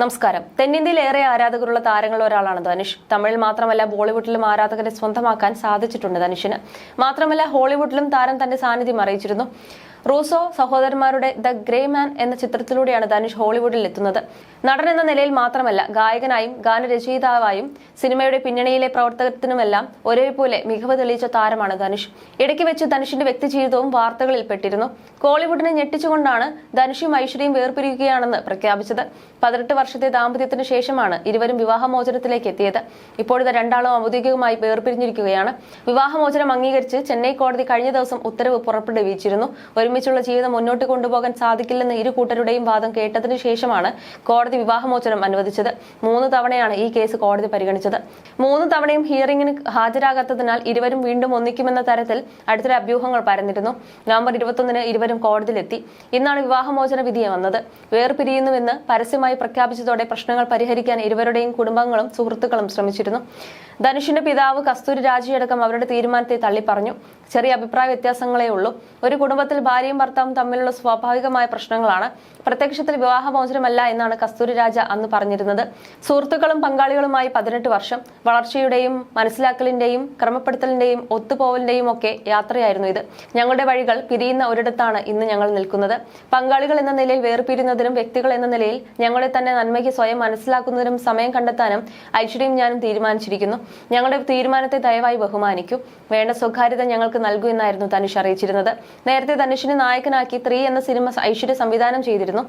നമസ്കാരം. തെന്നിന്ത്യയിൽ ഏറെ ആരാധകരുള്ള താരങ്ങളിൽ ഒരാളാണ് ധനുഷ്. തമിഴിൽ മാത്രമല്ല ബോളിവുഡിലും ആരാധകരെ സ്വന്തമാക്കാൻ സാധിച്ചിട്ടുണ്ട് ധനുഷിന്. മാത്രമല്ല ഹോളിവുഡിലും താരം തന്റെ സാന്നിധ്യം അറിയിച്ചിരുന്നു. റൂസോ സഹോദരന്മാരുടെ ദ ഗ്രേ മാൻ എന്ന ചിത്രത്തിലൂടെയാണ് ധനുഷ് ഹോളിവുഡിൽ എത്തുന്നത്. നടൻ എന്ന നിലയിൽ മാത്രമല്ല ഗായകനായും ഗാനരചയിതാവായും സിനിമയുടെ പിന്നണിയിലെ പ്രവർത്തകത്തിനുമെല്ലാം ഒരേപോലെ മികവ് തെളിയിച്ച താരമാണ് ധനുഷ്. ഇടയ്ക്ക് വെച്ച് ധനുഷിന്റെ വ്യക്തിജീവിതവും വാർത്തകളിൽ പെട്ടിരുന്നു. കോളിവുഡിനെ ഞെട്ടിച്ചുകൊണ്ടാണ് ധനുഷും ഐശ്വര്യയും വേർപിരിയുകയാണെന്ന് പ്രഖ്യാപിച്ചത്. പതിനെട്ട് വർഷത്തെ ദാമ്പത്യത്തിന് ശേഷമാണ് ഇരുവരും വിവാഹമോചനത്തിലേക്ക് എത്തിയത്. ഇപ്പോഴത്തെ രണ്ടാളും ഔദ്യോഗികമായി വേർപിരിഞ്ഞിരിക്കുകയാണ്. വിവാഹമോചനം അംഗീകരിച്ച് ചെന്നൈ കോടതി കഴിഞ്ഞ ദിവസം ഉത്തരവ് പുറപ്പെടുവിച്ചിരുന്നു. ഒരുമിച്ചുള്ള ജീവിതം മുന്നോട്ട് കൊണ്ടുപോകാൻ സാധിക്കില്ലെന്ന് ഇരു കൂട്ടരുടെയും വാദം കേട്ടതിനു ശേഷമാണ് കോടതി വിവാഹമോചനം അനുവദിച്ചത്. മൂന്ന് തവണയാണ് ഈ കേസ് കോടതി പരിഗണിച്ചത്. മൂന്ന് തവണയും ഹിയറിംഗിന് ഹാജരാകാത്തതിനാൽ ഇരുവരും വീണ്ടും ഒന്നിക്കുമെന്ന തരത്തിൽ അടുത്തിടെ അഭ്യൂഹങ്ങൾ പരന്നിരുന്നു. നവംബർ ഇരുപത്തൊന്നിന് ഇരുവരും കോടതിയിലെത്തി. ഇന്നാണ് വിവാഹമോചന വിധി വന്നത്. വേർപിരിയുന്നുവെന്ന് പരസ്യമായി പ്രഖ്യാപിച്ചതോടെ പ്രശ്നങ്ങൾ പരിഹരിക്കാൻ ഇരുവരുടെയും കുടുംബങ്ങളും സുഹൃത്തുക്കളും ശ്രമിച്ചിരുന്നു. ധനുഷിന്റെ പിതാവ് കസ്തൂരി രാജിയടക്കം അവരുടെ തീരുമാനത്തെ തള്ളിപ്പറഞ്ഞു. ചെറിയ അഭിപ്രായ വ്യത്യാസങ്ങളേ ഉള്ളൂ. ഒരു കുടുംബത്തിൽ ഭാര്യയും ഭർത്താവും തമ്മിലുള്ള സ്വാഭാവികമായ പ്രശ്നങ്ങളാണ്. പ്രത്യക്ഷത്തിൽ വിവാഹമോചനമല്ല എന്നാണ് കസ്തൂരി രാജ അന്ന് പറഞ്ഞിരുന്നത്. സുഹൃത്തുക്കളും പങ്കാളികളുമായി പതിനെട്ട് വർഷം വളർച്ചയുടെയും മനസ്സിലാക്കലിന്റെയും ക്രമപ്പെടുത്തലിന്റെയും ഒത്തുപോവലിന്റെയും ഒക്കെ യാത്രയായിരുന്നു ഇത്. ഞങ്ങളുടെ വഴികൾ പിരിയുന്ന ഒരിടത്താണ് ഇന്ന് ഞങ്ങൾ നിൽക്കുന്നത്. പങ്കാളികൾ എന്ന നിലയിൽ വേർപിരിയുന്നതിനും വ്യക്തികൾ എന്ന നിലയിൽ ഞങ്ങളെ തന്നെ നന്മയ്ക്ക് സ്വയം മനസ്സിലാക്കുന്നതിനും സമയം കണ്ടെത്താനും ഐശ്വര്യം ഞാനും തീരുമാനിച്ചിരിക്കുന്നു. ഞങ്ങളുടെ തീരുമാനത്തെ ദയവായി ബഹുമാനിക്കൂ. വേണ്ട സ്വകാര്യത ഞങ്ങൾക്ക് നൽകൂ എന്നായിരുന്നു തനുഷ് അറിയിച്ചിരുന്നത്. നേരത്തെ ധനുഷിനെ നായകനാക്കി ത്രീ എന്ന സിനിമ ഐശ്വര്യ സംവിധാനം ചെയ്തിരുന്നു.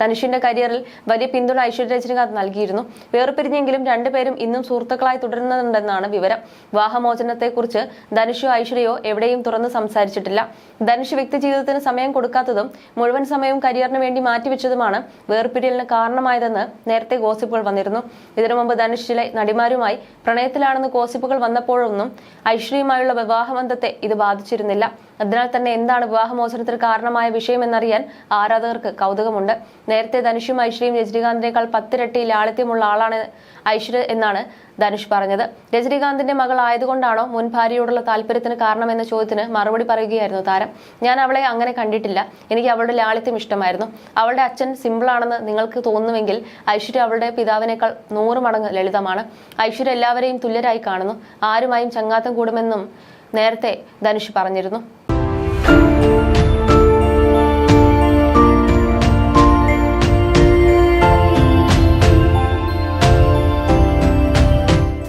ധനുഷിന്റെ കരിയറിൽ വലിയ പിന്തുണ ഐശ്വര്യ രജനികാന്ത് നൽകിയിരുന്നു. വേർപിരിഞ്ഞെങ്കിലും രണ്ടുപേരും ഇന്നും സുഹൃത്തുക്കളായി തുടരുന്നുണ്ടെന്നാണ് വിവരം. വിവാഹമോചനത്തെക്കുറിച്ച് ധനുഷോ ഐശ്വര്യയോ എവിടെയും തുറന്ന് സംസാരിച്ചിട്ടില്ല. ധനുഷ് വ്യക്തി ജീവിതത്തിന് സമയം കൊടുക്കാത്തതും മുഴുവൻ സമയവും കരിയറിന് വേണ്ടി മാറ്റിവെച്ചതുമാണ് വേർപിരിയലിന് കാരണമായതെന്ന് നേരത്തെ ഗോസിപ്പുകൾ വന്നിരുന്നു. ഇതിനു മുമ്പ് ധനുഷ് ചില നടിമാരുമായി പ്രണയത്തിലാണെന്ന് ഗോസിപ്പുകൾ വന്നപ്പോഴൊന്നും ഐശ്വര്യയുമായുള്ള വിവാഹബന്ധത്തെ ഇത് ബാധിച്ചിരുന്നില്ല. അതിനാൽ തന്നെ എന്താണ് വിവാഹമോചനത്തിന് കാരണമായ വിഷയം എന്നറിയാൻ ആരാധകർക്ക് കൗതുകമുണ്ട്. നേരത്തെ ധനുഷും ഐശ്വര്യയും രജനീകാന്തിനേക്കാൾ പത്തിരട്ടി ലാളിത്യമുള്ള ആളാണ് ഐശ്വര്യ എന്നാണ് ധനുഷ് പറഞ്ഞത്. രജനീകാന്തിന്റെ മകൾ ആയതുകൊണ്ടാണോ മുൻ ഭാര്യയോടുള്ള താല്പര്യത്തിന് എന്ന ചോദ്യത്തിന് മറുപടി പറയുകയായിരുന്നു താരം. ഞാൻ അവളെ അങ്ങനെ കണ്ടിട്ടില്ല. എനിക്ക് അവളുടെ ലാളിത്യം ഇഷ്ടമായിരുന്നു. അവളുടെ അച്ഛൻ സിമ്പിളാണെന്ന് നിങ്ങൾക്ക് തോന്നുമെങ്കിൽ ഐശ്വര്യ അവളുടെ പിതാവിനേക്കാൾ നൂറ് മടങ്ങ് ലളിതമാണ്. ഐശ്വര്യ എല്ലാവരെയും തുല്യരായി കാണുന്നു. ആരുമായും ചങ്ങാത്തം കൂടുമെന്നും നേരത്തെ ധനുഷ് പറഞ്ഞിരുന്നു.